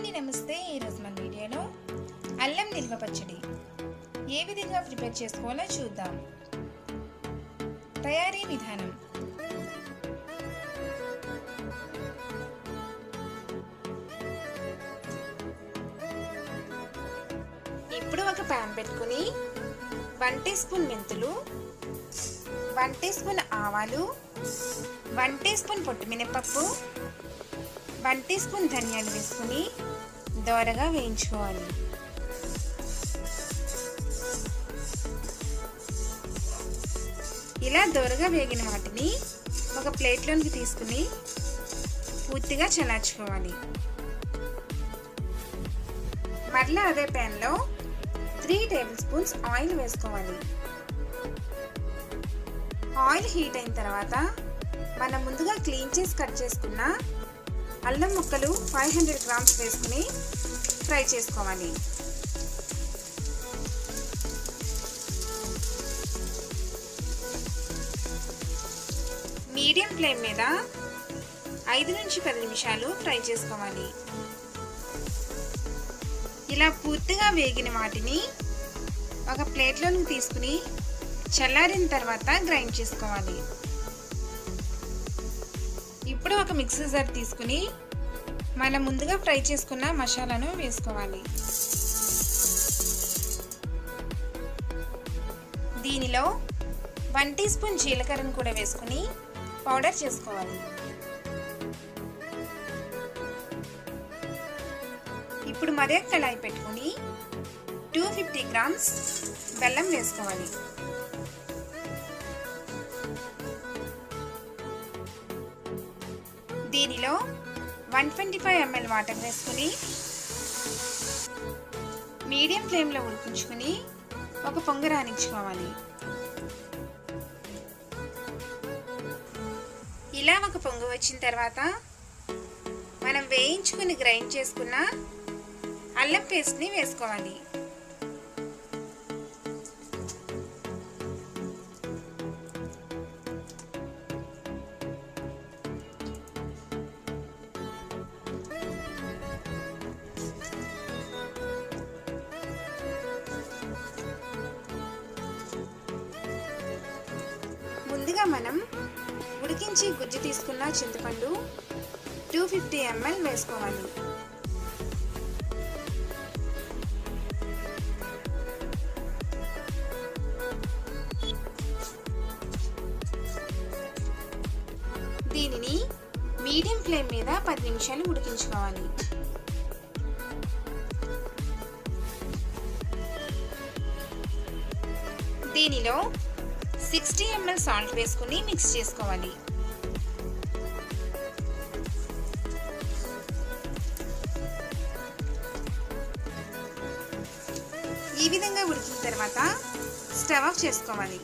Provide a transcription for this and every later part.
అందరికీ నమస్తే ఈరోజు మన వీడియోలో అల్లం నిల్వ పచ్చడి. ఏ విధంగా ప్రిపేర్ చేసుకోవాలో చూద్దాం. తయారీ విధానం. ఇప్పుడు ఒక ప్యాన్ పెట్టుకుని వన్ టీ స్పూన్ మెంతులు వన్ టీ స్పూన్ ఆవాలు వన్ టీ స్పూన్ పొట్టుమినపప్పు వన్ టీ స్పూన్ ధనియాలు వేసుకుని దోరగా వేయించుకోవాలి. ఇలా దోరగా వేగిన వాటిని ఒక ప్లేట్లోనికి తీసుకుని పూర్తిగా చల్లార్చుకోవాలి. మరలా అదే ప్యాన్లో త్రీ టేబుల్ స్పూన్స్ ఆయిల్ వేసుకోవాలి. ఆయిల్ హీట్ అయిన తర్వాత మనం ముందుగా క్లీన్ చేసి కట్ చేసుకున్న అల్లం ముక్కలు ఫైవ్ హండ్రెడ్ గ్రామ్స్ వేసుకుని ఫ్రై చేసుకోవాలి. మీడియం ఫ్లేమ్ మీద ఐదు నుంచి పది నిమిషాలు ఫ్రై చేసుకోవాలి. ఇలా పూర్తిగా వేగిన వాటిని ఒక ప్లేట్లోకి తీసుకుని చల్లారిన తర్వాత గ్రైండ్ చేసుకోవాలి. ఇప్పుడు ఒక మిక్సీ జార్ తీసుకుని మనం ముందుగా ఫ్రై చేసుకున్న మసాలాను వేసుకోవాలి. దీనిలో వన్ టీ స్పూన్ జీలకర్రను కూడా వేసుకుని పౌడర్ చేసుకోవాలి. ఇప్పుడు మరే కళాయి పెట్టుకుని టూ ఫిఫ్టీ గ్రామ్స్ బెల్లం వేసుకోవాలి. దీనిలో one twenty five ml water వేసుకుని మీడియం ఫ్లేమ్లో ఉడికించుకుని ఒక పొంగ రాణించుకోవాలి ఇలా ఒక పొంగు వచ్చిన తర్వాత మనం వేయించుకుని గ్రైండ్ చేసుకున్న అల్లం పేస్ట్ని వేసుకోవాలి. ముందుగా మనం ఉడికించి గుజ్జు తీసుకున్న చింతపండు టూ ఫిఫ్టీ ఎంఎల్ వేసుకోవాలి. దీనిని మీడియం ఫ్లేమ్ మీద పది నిమిషాలు ఉడికించుకోవాలి. దీనిలో సిక్స్టీ ఎంఎల్ సాల్ట్ వేసుకుని మిక్స్ చేసుకోవాలి. ఈ విధంగా ఉడికిన తర్వాత స్టవ్ ఆఫ్ చేసుకోవాలి.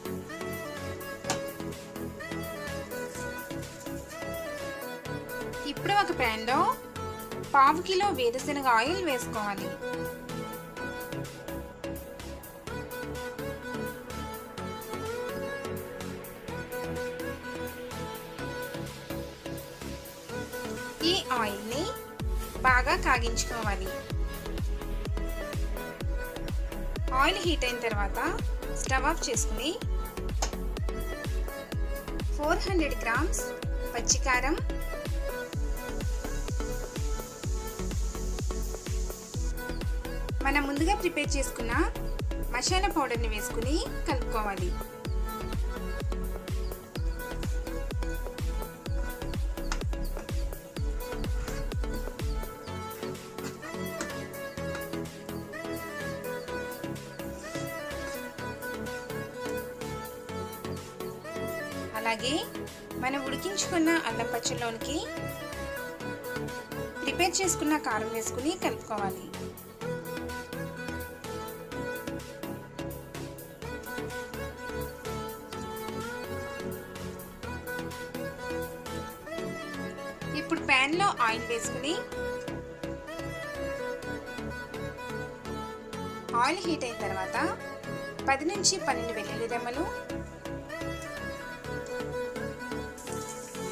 ఇప్పుడు ఒక ప్యాన్లో పావు కిలో వేరుశనగ ఆయిల్ వేసుకోవాలి. ఈ ఆయిల్ని బాగా కాగించుకోవాలి. ఆయిల్ హీట్ అయిన తర్వాత స్టవ్ ఆఫ్ చేసుకుని ఫోర్ హండ్రెడ్ గ్రామ్స్ పచ్చికారం మనం ముందుగా ప్రిపేర్ చేసుకున్న మసాలా పౌడర్ని వేసుకుని కలుపుకోవాలి. అలాగే మనం ఉడికించుకున్న అల్లం పచ్చళ్ళలోనికి ప్రిపేర్ చేసుకున్న కారం వేసుకుని కలుపుకోవాలి. ఇప్పుడు ప్యాన్లో ఆయిల్ వేసుకుని ఆయిల్ హీట్ అయిన తర్వాత పది నుంచి పన్నెండు వెల్లుల్లి రెమ్మలు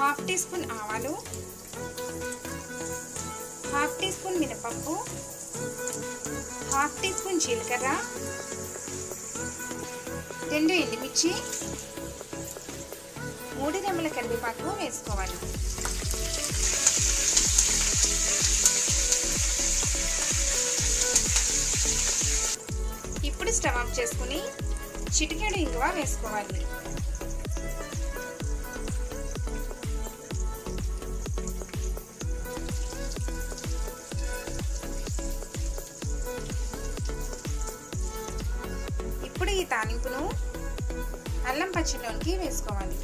హాఫ్ టీ స్పూన్ ఆవాలు హాఫ్ టీ స్పూన్ మినపప్పు హాఫ్ టీ స్పూన్ జీలకర్ర రెండు ఎండుమిర్చి మూడు రెమ్మల కరివేపాకు వేసుకోవాలి. ఇప్పుడు స్టవ్ ఆఫ్ చేసుకుని చిటికెడు ఇంగువ వేసుకోవాలి. తాలింపును అల్లం పచ్చిలోనికి వేసుకోవాలి.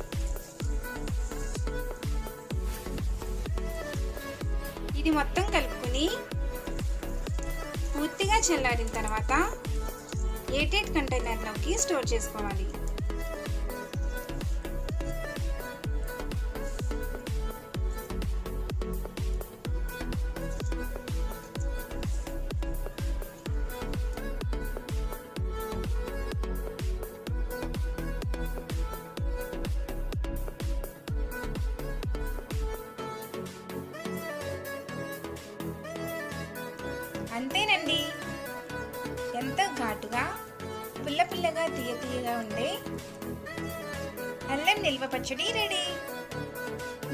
ఇది మొత్తం కలుపుకుని పూర్తిగా చల్లారిన తర్వాత ఎయిటెడ్ కంటైనర్లోకి స్టోర్ చేసుకోవాలి. ఎంత ఘాటుగా పుల్ల పుల్లగా తీయ తీయగా ఉండే అల్లం నిల్వ పచ్చడి రెడీ.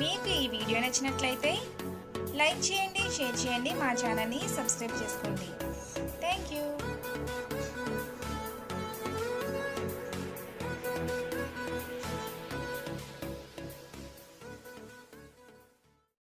మీకు ఈ వీడియో నచ్చినట్లయితే లైక్ చేయండి షేర్ చేయండి మా ఛానల్ని సబ్స్క్రైబ్ చేసుకోండి. Thank you.